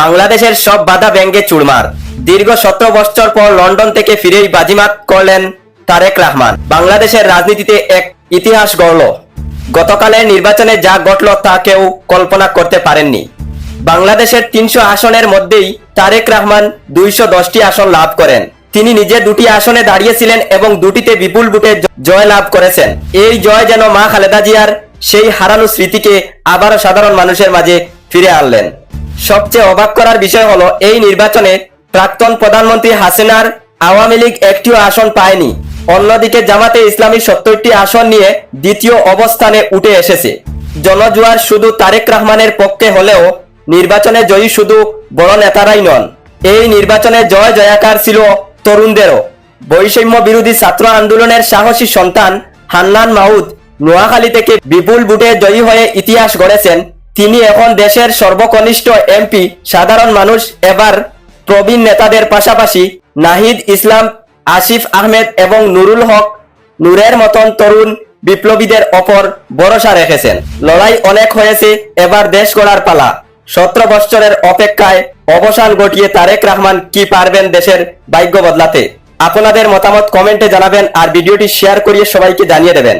বাংলাদেশের সব বাধা ব্যঙ্গে চুরমার। দীর্ঘ সতেরো বছর পর লন্ডন থেকে ফিরেই বাজিমাত করলেন তারেক রহমান। বাংলাদেশের রাজনীতিতে এক ইতিহাস গড়ল। গতকালের নির্বাচনে যা ঘটল তা কেউ কল্পনা করতে পারেননি। বাংলাদেশের তিনশো আসনের মধ্যেই তারেক রহমান দুইশো দশটি আসন লাভ করেন। তিনি নিজে দুটি আসনে দাঁড়িয়েছিলেন এবং দুটিতে বিপুল ভোটে জয় লাভ করেছেন। এই জয় যেন মা খালেদা জিয়ার সেই হারানো স্মৃতিকে আবারও সাধারণ মানুষের মাঝে ফিরে আনলেন। সবচেয়ে অবাক করার বিষয় হলো, এই নির্বাচনে প্রাক্তন প্রধানমন্ত্রী হাসিনার আওয়ামী লীগ একটিও আসন পায়নি। অন্যদিকে জামাতে ইসলামী সত্তরটি আসন নিয়ে দ্বিতীয় অবস্থানে উঠে এসেছে। জনজুয়ার শুধু তারেক রহমানের পক্ষে হলেও নির্বাচনে জয়ী শুধু বড় নেতারাই নন। এই নির্বাচনে জয় জয়াকার ছিল তরুণদেরও। বৈষম্য বিরোধী ছাত্র আন্দোলনের সাহসী সন্তান হান্নান মাহুদ নোয়াখালী থেকে বিপুল বুটে জয়ী হয়ে ইতিহাস গড়েছেন তিনি এখন দেশের সর্বকনিষ্ঠ এমপি, সাধারণ মানুষ, এবার প্রবীণ নেতাদের পাশাপাশি নাহিদ ইসলাম, আসিফ আহমেদ এবং নুরুল হক, নূরের মতন তরুণ বিপ্লবীদের ওপর ভরসা রেখেছেন। লড়াই অনেক হয়েছে, এবার দেশ গড়ার পালা। সতেরো বৎসরের অপেক্ষায় অবসান ঘটিয়ে তারেক রহমান কি পারবেন দেশের ভাগ্য বদলাতে? আপনাদের মতামত কমেন্টে জানাবেন আর ভিডিওটি শেয়ার করিয়ে সবাইকে জানিয়ে দেবেন।